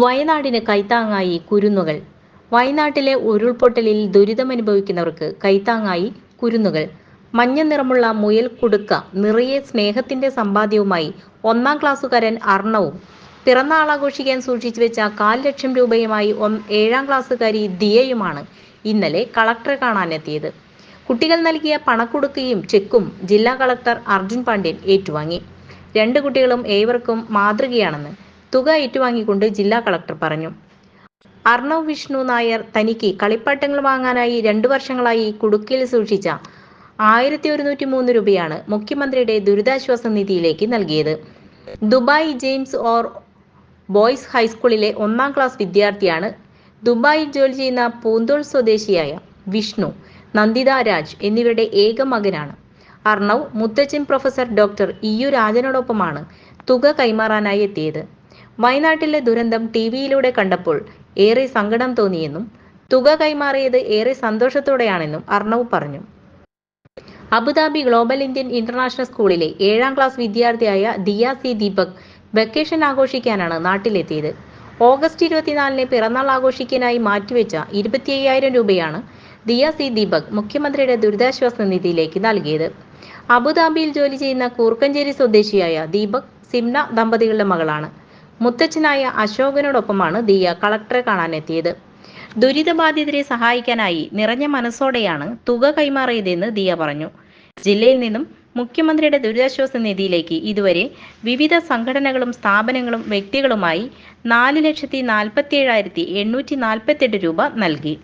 വയനാടിന് കൈത്താങ്ങായി കുരുന്നുകൾ. വയനാട്ടിലെ ഉരുൾപൊട്ടലിൽ ദുരിതമനുഭവിക്കുന്നവർക്ക് കൈത്താങ്ങായി കുരുന്നുകൾ. മഞ്ഞ നിറമുള്ള മുയൽ കുടുക്ക നിറയെ സ്നേഹത്തിന്റെ സമ്പാദ്യവുമായി ഒന്നാം ക്ലാസ്സുകാരൻ അർണവും. പിറന്നാൾ ആഘോഷിക്കാൻ സൂക്ഷിച്ചു വെച്ച കാൽ ലക്ഷം രൂപയുമായി ഏഴാം ക്ലാസ്സുകാരി ദിയയുമാണ് ഇന്നലെ കളക്ടറെ കാണാനെത്തിയത്. കുട്ടികൾ നൽകിയ പണക്കുടുക്കയും ചെക്കും ജില്ലാ കളക്ടർ അർജുൻ പാണ്ഡ്യൻ ഏറ്റുവാങ്ങി. രണ്ട് കുട്ടികളും ഏവർക്കും മാതൃകയാണെന്ന് തുക ഏറ്റുവാങ്ങിക്കൊണ്ട് ജില്ലാ കളക്ടർ പറഞ്ഞു. അർണവ് വിഷ്ണു നായർ തനിക്ക് കളിപ്പാട്ടങ്ങൾ വാങ്ങാനായി രണ്ടു വർഷങ്ങളായി കുടുക്കിൽ സൂക്ഷിച്ച ആയിരത്തി ഒരുന്നൂറ്റി മൂന്ന് രൂപയാണ് മുഖ്യമന്ത്രിയുടെ ദുരിതാശ്വാസ നിധിയിലേക്ക് നൽകിയത്. ദുബായ് ജെയിംസ് ഓർ ബോയ്സ് ഹൈസ്കൂളിലെ ഒന്നാം ക്ലാസ് വിദ്യാർത്ഥിയാണ് ദുബായിൽ ജോലി ചെയ്യുന്ന പൂന്തോൾ സ്വദേശിയായ വിഷ്ണു നന്ദിത രാജ് എന്നിവരുടെ ഏക മകനാണ്. അർണവ് മുത്തച്ഛൻ പ്രൊഫസർ ഡോക്ടർ ഇയു രാജനോടൊപ്പമാണ് തുക കൈമാറാനായി എത്തിയത്. വയനാട്ടിലെ ദുരന്തം ടി വിയിലൂടെ കണ്ടപ്പോൾ ഏറെ സങ്കടം തോന്നിയെന്നും തുക കൈമാറിയത് ഏറെ സന്തോഷത്തോടെയാണെന്നും അർണവ് പറഞ്ഞു. അബുദാബി ഗ്ലോബൽ ഇന്ത്യൻ ഇന്റർനാഷണൽ സ്കൂളിലെ ഏഴാം ക്ലാസ് വിദ്യാർത്ഥിയായ ദിയ സി ദീപക് വെക്കേഷൻ ആഘോഷിക്കാനാണ് നാട്ടിലെത്തിയത്. ഓഗസ്റ്റ് ഇരുപത്തിനാലിന് പിറന്നാൾ ആഘോഷിക്കാനായി മാറ്റിവെച്ച ഇരുപത്തി അയ്യായിരം രൂപയാണ് ദിയ സി ദീപക് മുഖ്യമന്ത്രിയുടെ ദുരിതാശ്വാസ നിധിയിലേക്ക് നൽകിയത്. അബുദാബിയിൽ ജോലി ചെയ്യുന്ന കൂർക്കഞ്ചേരി സ്വദേശിയായ ദീപക് സിംന ദമ്പതികളുടെ മകളാണ്. മുത്തച്ഛനായ അശോകനോടൊപ്പമാണ് ദിയ കളക്ടറെ കാണാനെത്തിയത്. ദുരിതബാധിതരെ സഹായിക്കാനായി നിറഞ്ഞ മനസ്സോടെയാണ് തുക കൈമാറിയതെന്ന് ദിയ പറഞ്ഞു. ജില്ലയിൽ നിന്നും മുഖ്യമന്ത്രിയുടെ ദുരിതാശ്വാസ നിധിയിലേക്ക് ഇതുവരെ വിവിധ സംഘടനകളും സ്ഥാപനങ്ങളും വ്യക്തികളുമായി നാല് ലക്ഷത്തി നാൽപ്പത്തി ഏഴായിരത്തി എണ്ണൂറ്റി നാൽപ്പത്തെട്ട് രൂപ നൽകി.